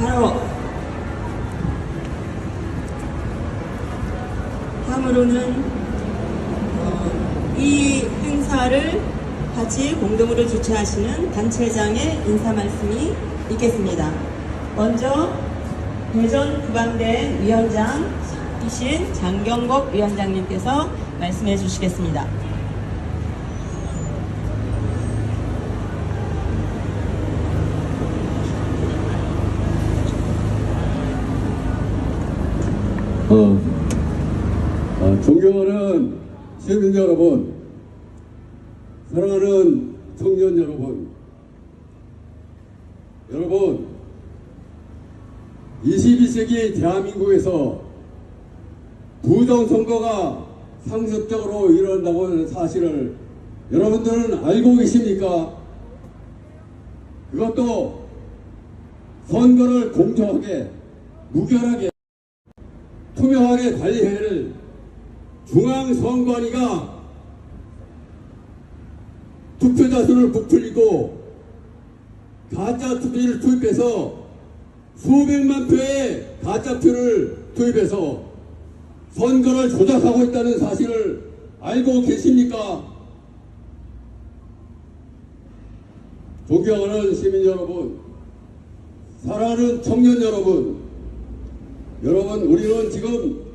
바로 다음으로는 어, 이 행사를 같이 공동으로 주최하시는 단체장의 인사 말씀이 있겠습니다. 먼저 대전 구방대 위원장이신 장경복 위원장님께서 말씀해 주시겠습니다. 존경하는 시민 여러분, 사랑하는 청년 여러분, 여러분, 22세기 대한민국에서 부정선거가 상습적으로 일어난다고 하는 사실을 여러분들은 알고 계십니까? 그것도 선거를 공정하게, 무결하게 투명하게 관리해야 할 중앙선관위가 투표자 수를 부풀리고 가짜 투표를 투입해서 수백만 표의 가짜 표를 투입해서 선거를 조작하고 있다는 사실을 알고 계십니까? 존경하는 시민 여러분, 사랑하는 청년 여러분, 여러분 우리는 지금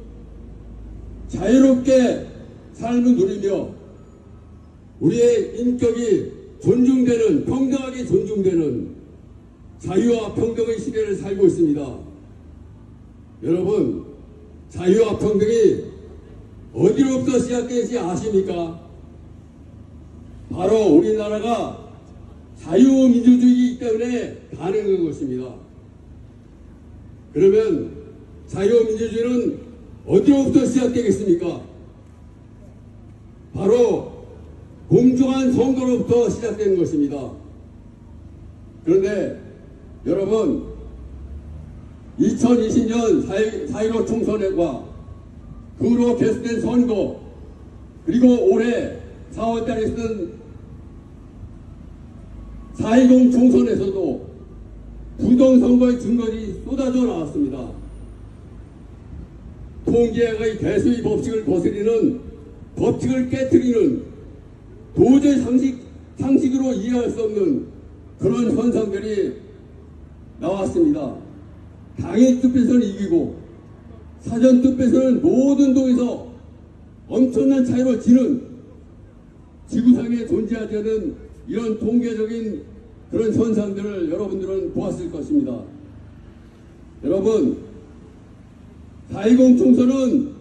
자유롭게 삶을 누리며 우리의 인격이 존중되는 평등하게 존중되는 자유와 평등의 시대를 살고 있습니다. 여러분 자유와 평등이 어디로부터 시작되는지 아십니까? 바로 우리나라가 자유민주주의이기 때문에 가능한 것입니다. 그러면 자유민주주의는 어디로부터 시작되겠습니까? 바로 공정한 선거로부터 시작된 것입니다. 그런데 여러분 2020년 4.15 총선과 그 후로 개수된 선거 그리고 올해 4월달에 있었던 4.20 총선에서도 부정선거의 증거들이 쏟아져 나왔습니다. 통계의 대수의 법칙을 거스리는 법칙을 깨뜨리는 도저히 상식, 상식으로 이해할 수 없는 그런 현상들이 나왔습니다. 당일 투표에서는 이기고 사전 투표에서는 모든 동에서 엄청난 차이로 지는 지구상에 존재하지 않는 이런 통계적인 그런 현상들을 여러분들은 보았을 것입니다. 여러분, 4.20 총선은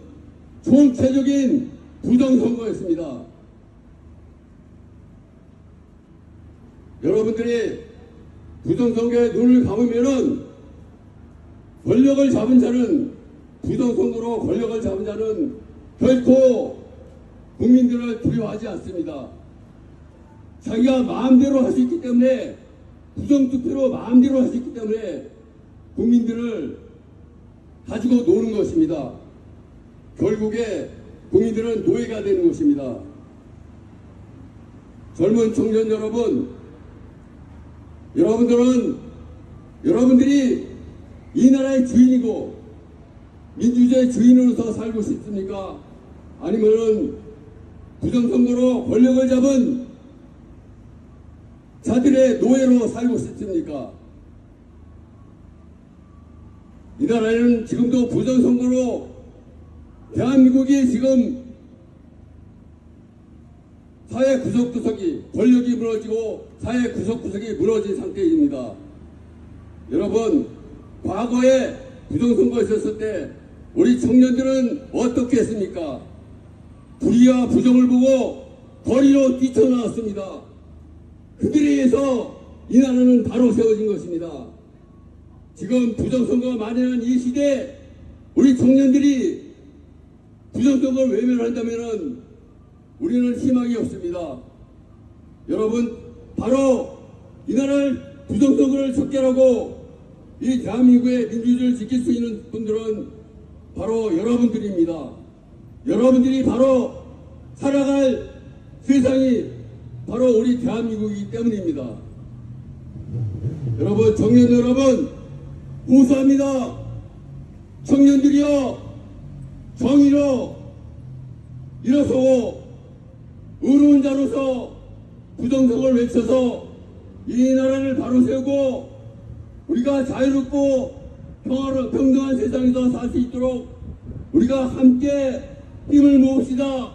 총체적인 부정선거였습니다. 여러분들이 부정선거에 눈을 감으면은 권력을 잡은 자는 부정선거로 권력을 잡은 자는 결코 국민들을 두려워하지 않습니다. 자기가 마음대로 할 수 있기 때문에 부정투표로 마음대로 할 수 있기 때문에 국민들을 가지고 노는 것입니다. 결국에 국민들은 노예가 되는 것입니다. 젊은 청년 여러분, 여러분들은 여러분들이 이 나라의 주인이고 민주주의 주인으로서 살고 싶습니까? 아니면은 부정선거로 권력을 잡은 자들의 노예로 살고 싶습니까? 이 나라에는 지금도 부정선거로 대한민국이 지금 사회 구석구석이 권력이 무너지고 사회 구석구석이 무너진 상태입니다. 여러분 과거에 부정선거 있었을 때 우리 청년들은 어떻게 했습니까? 불의와 부정을 보고 거리로 뛰쳐나왔습니다. 그들에 의해서 이 나라는 바로 세워진 것입니다. 지금 부정선거가 만연한 이 시대에 우리 청년들이 부정선거를 외면한다면 우리는 희망이 없습니다. 여러분 바로 이 나라를 부정선거를 척결하고 이 대한민국의 민주주의를 지킬 수 있는 분들은 바로 여러분들입니다. 여러분들이 바로 살아갈 세상이 바로 우리 대한민국이기 때문입니다. 여러분, 청년 여러분, 호소합니다. 청년들이여 정의로 일어서고 의로운 자로서 부정성을 외쳐서 이 나라를 바로 세우고 우리가 자유롭고 평화로 평등한 세상에서 살 수 있도록 우리가 함께 힘을 모읍시다.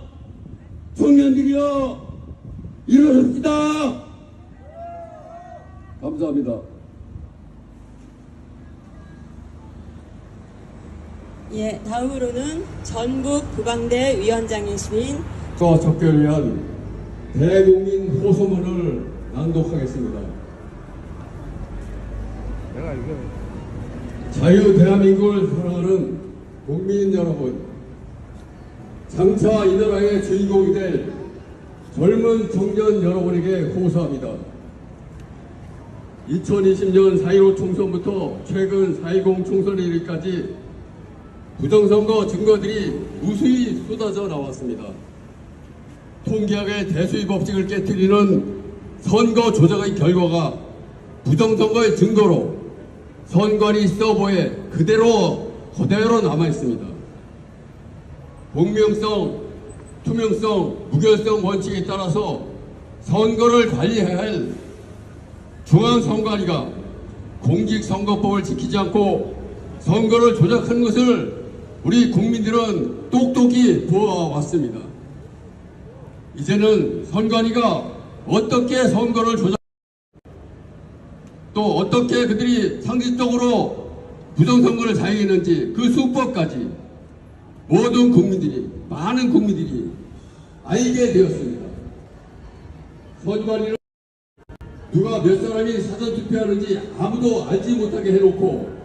청년들이여 일어섭시다. 감사합니다. 예, 다음으로는 전국 부방대 위원장이신 과 적결을 위한 대국민 호소문을 낭독하겠습니다. 내가 이거 자유 대한민국을 사랑하는 국민 여러분, 장차 이 나라의 주인공이 될 젊은 청년 여러분에게 호소합니다. 2020년 4.15 총선부터 최근 4.10 총선에 이르기까지 부정선거 증거들이 무수히 쏟아져 나왔습니다. 통계학의 대수의 법칙을 깨뜨리는 선거 조작의 결과가 부정선거의 증거로 선관위 서버에 그대로 그대로 남아 있습니다. 공명성, 투명성, 무결성 원칙에 따라서 선거를 관리해야 할 중앙선관위가 공직선거법을 지키지 않고 선거를 조작하는 것을 우리 국민들은 똑똑히 보아왔습니다. 이제는 선관위가 어떻게 선거를 조작 또 어떻게 그들이 상식적으로 부정선거를 자행했는지 그 수법까지 모든 국민들이 많은 국민들이 알게 되었습니다. 선관위는 누가 몇 사람이 사전투표하는지 아무도 알지 못하게 해놓고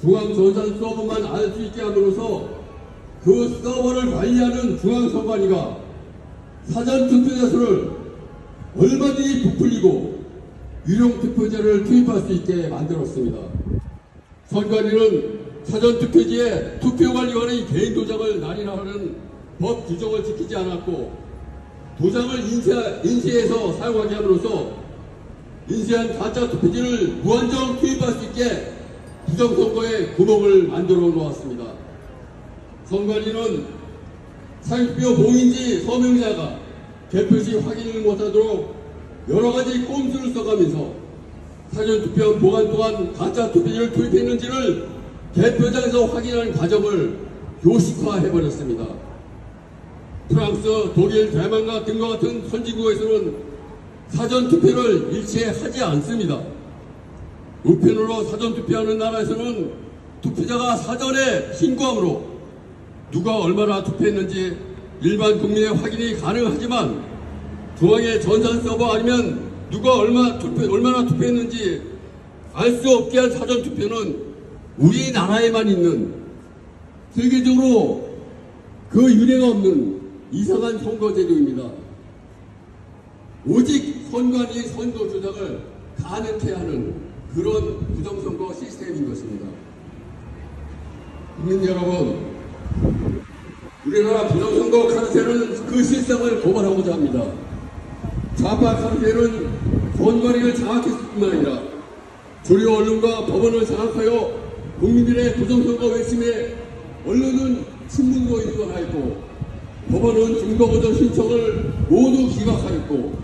중앙전산 서버만 알 수 있게 함으로써 그 서버를 관리하는 중앙선관위가 사전투표자수를 얼마든지 부풀리고 유령 투표제를 투입할 수 있게 만들었습니다. 선관위는 사전투표지에 투표관리원의 개인 도장을 날인하는 법 규정을 지키지 않았고 도장을 인쇄, 인쇄해서 사용하게 함으로써 인쇄한 가짜 투표지를 무한정 투입할 수 있게 부정선거에 구멍을 만들어 놓았습니다. 선관위는 사유표 봉인지 서명자가 개표시 확인을 못하도록 여러 가지 꼼수를 써가면서 사전투표 보관 동안 가짜 투표지를 투입했는지를 개표장에서 확인하는 과정을 요식화해버렸습니다. 프랑스, 독일, 대만과 등과 같은 선진국에서는 사전투표를 일체 하지 않습니다. 우편으로 사전 투표하는 나라에서는 투표자가 사전에 신고함으로 누가 얼마나 투표했는지 일반 국민의 확인이 가능하지만 중앙의 전산 서버 아니면 누가 얼마 투표, 얼마나 투표했는지 알 수 없게 한 사전 투표는 우리나라에만 있는 세계적으로 그 유례가 없는 이상한 선거제도입니다. 오직 선관위 선거 조작을 가능케 하는 그런 부정선거 시스템인 것입니다. 국민 여러분, 우리나라 부정선거 카르텔은 그 실상을 고발하고자 합니다. 좌파 카르텔은 선관위를 장악했을 뿐만 아니라 주요 언론과 법원을 장악하여 국민들의 부정선거 외침에 언론은 신문고 인권하였고 법원은 증거보전 신청을 모두 기각하였고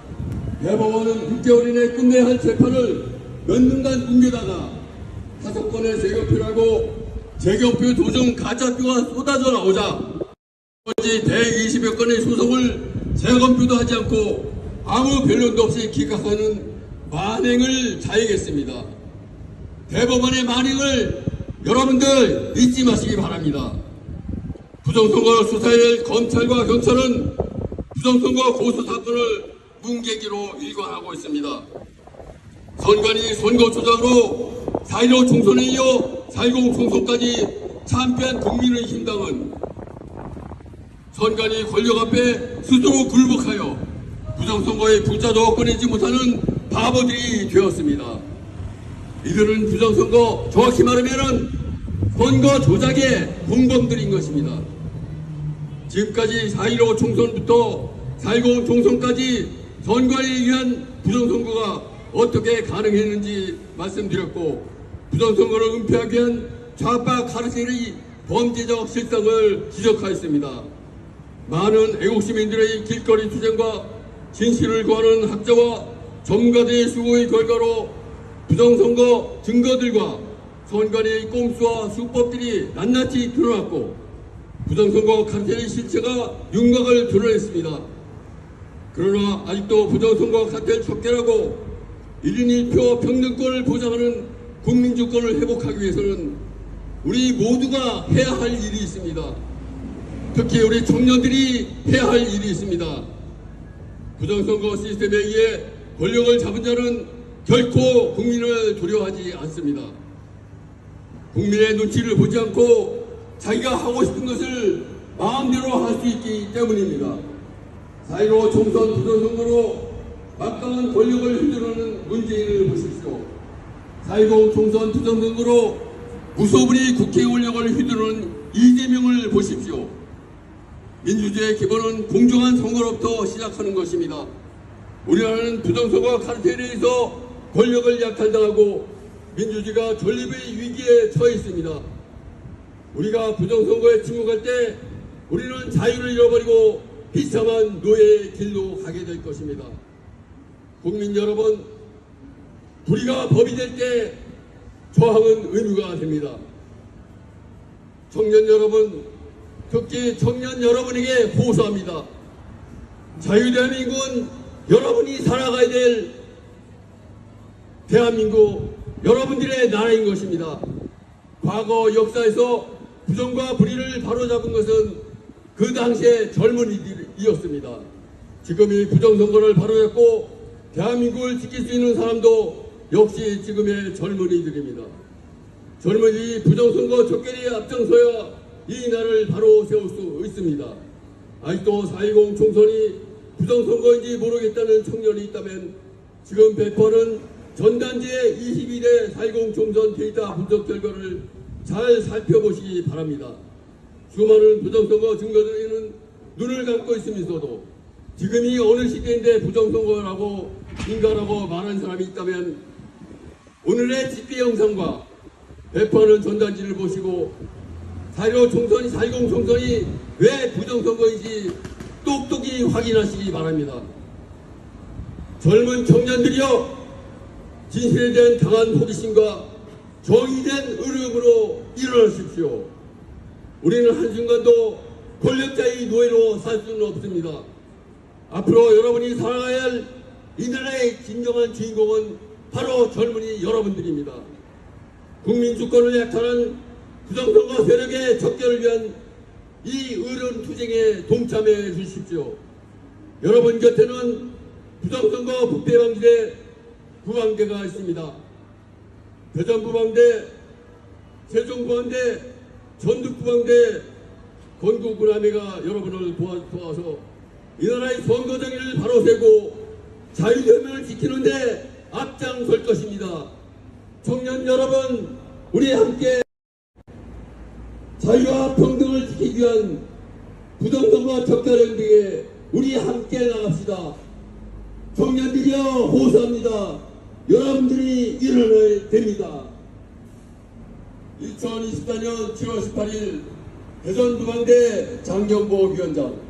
대법원은 6개월 이내 끝내야 할 재판을 몇 년간 뭉개다가 다섯 번의 재검표라고 재검표 도중 가짜표가 쏟아져 나오자 나머지 120여 건의 소송을 재검표도 하지 않고 아무 변론도 없이 기각하는 만행을 자행했습니다. 대법원의 만행을 여러분들 잊지 마시기 바랍니다. 부정선거 수사에 검찰과 경찰은 부정선거 고소 사건을 뭉개기로 일관하고 있습니다. 선관위 선거 조작으로 4.15 총선에 이어 4.10 총선까지 참패한 국민의 힘 당은 선관위 권력 앞에 스스로 굴복하여 부정선거의 불자도 꺼내지 못하는 바보들이 되었습니다. 이들은 부정선거 정확히 말하면 선거 조작의 공범들인 것입니다. 지금까지 4.15 총선부터 4.10 총선까지 선거에 의한 부정선거가 어떻게 가능했는지 말씀드렸고 부정선거를 은폐하기 위한 좌파 카르텔의 범죄적 실상을 지적하였습니다. 많은 애국 시민들의 길거리 투쟁과 진실을 구하는 학자와 전문가들의 수고의 결과로 부정선거 증거들과 선관위의 꼼수와 수법들이 낱낱이 드러났고 부정선거 카르텔의 실체가 윤곽을 드러냈습니다. 그러나 아직도 부정선거 카르텔 척결하고 1인 1표 평등권을 보장하는 국민주권을 회복하기 위해서는 우리 모두가 해야 할 일이 있습니다. 특히 우리 청년들이 해야 할 일이 있습니다. 부정선거 시스템에 의해 권력을 잡은 자는 결코 국민을 두려워하지 않습니다. 국민의 눈치를 보지 않고 자기가 하고 싶은 것을 마음대로 할 수 있기 때문입니다. 사이로 총선 부정선거로 막강한 권력을 휘두르는 문재인을 보십시오. 4.20 총선 부정선거로 무소불위 국회 권력을 휘두르는 이재명을 보십시오. 민주주의의 기본은 공정한 선거로부터 시작하는 것입니다. 우리나라는 부정선거 카르텔에 의해서 권력을 약탈당하고 민주주의가 존립의 위기에 처해 있습니다. 우리가 부정선거에 침묵할 때 우리는 자유를 잃어버리고 비참한 노예의 길로 가게 될 것입니다. 국민 여러분, 불의가 법이 될 때 저항은 의무가 됩니다. 청년 여러분, 특히 청년 여러분에게 호소합니다. 자유대한민국은 여러분이 살아가야 될 대한민국 여러분들의 나라인 것입니다. 과거 역사에서 부정과 불의를 바로잡은 것은 그 당시의 젊은이들이었습니다. 지금 이 부정선거를 바로잡고 대한민국을 지킬 수 있는 사람도 역시 지금의 젊은이들입니다. 젊은이 부정선거 적결에 앞장서야 이 나라를 바로 세울 수 있습니다. 아직도 4.20 총선이 부정선거인지 모르겠다는 청년이 있다면 지금 배포는 전단지의 22대 4.20 총선 데이터 분석 결과를 잘 살펴보시기 바랍니다. 수많은 부정선거 증거들에는 눈을 감고 있으면서도 지금이 어느 시대인데 부정선거라고 인가라고 말하는 사람이 있다면 오늘의 집회 영상과 배포하는 전단지를 보시고 4.15 총선이 4.20 총선이 왜 부정선거인지 똑똑히 확인하시기 바랍니다. 젊은 청년들이여 진실에 대한 강한 호기심과 정의된 의욕으로 일어나십시오. 우리는 한순간도 권력자의 노예로 살 수는 없습니다. 앞으로 여러분이 살아가야 할 이 나라의 진정한 주인공은 바로 젊은이 여러분들입니다. 국민 주권을 약탈한 부정선거 세력의 적결을 위한 이 어려운 투쟁에 동참해 주십시오. 여러분 곁에는 부정선거 부패 방지대 부방대가 있습니다. 대전 부방대, 세종 부방대, 전북 부방대, 건국 구남회가 여러분을 도와, 도와서 이 나라의 선거 정의를 바로 세고 자유대명을 지키는데 앞장설 것입니다. 청년 여러분, 우리 함께 자유와 평등을 지키기 위한 부정선거 적결 행동에 우리 함께 나갑시다. 청년들이여 호소합니다. 여러분들이 일어나야 됩니다. 2024년 7월 18일 대전부방대 장경보 위원장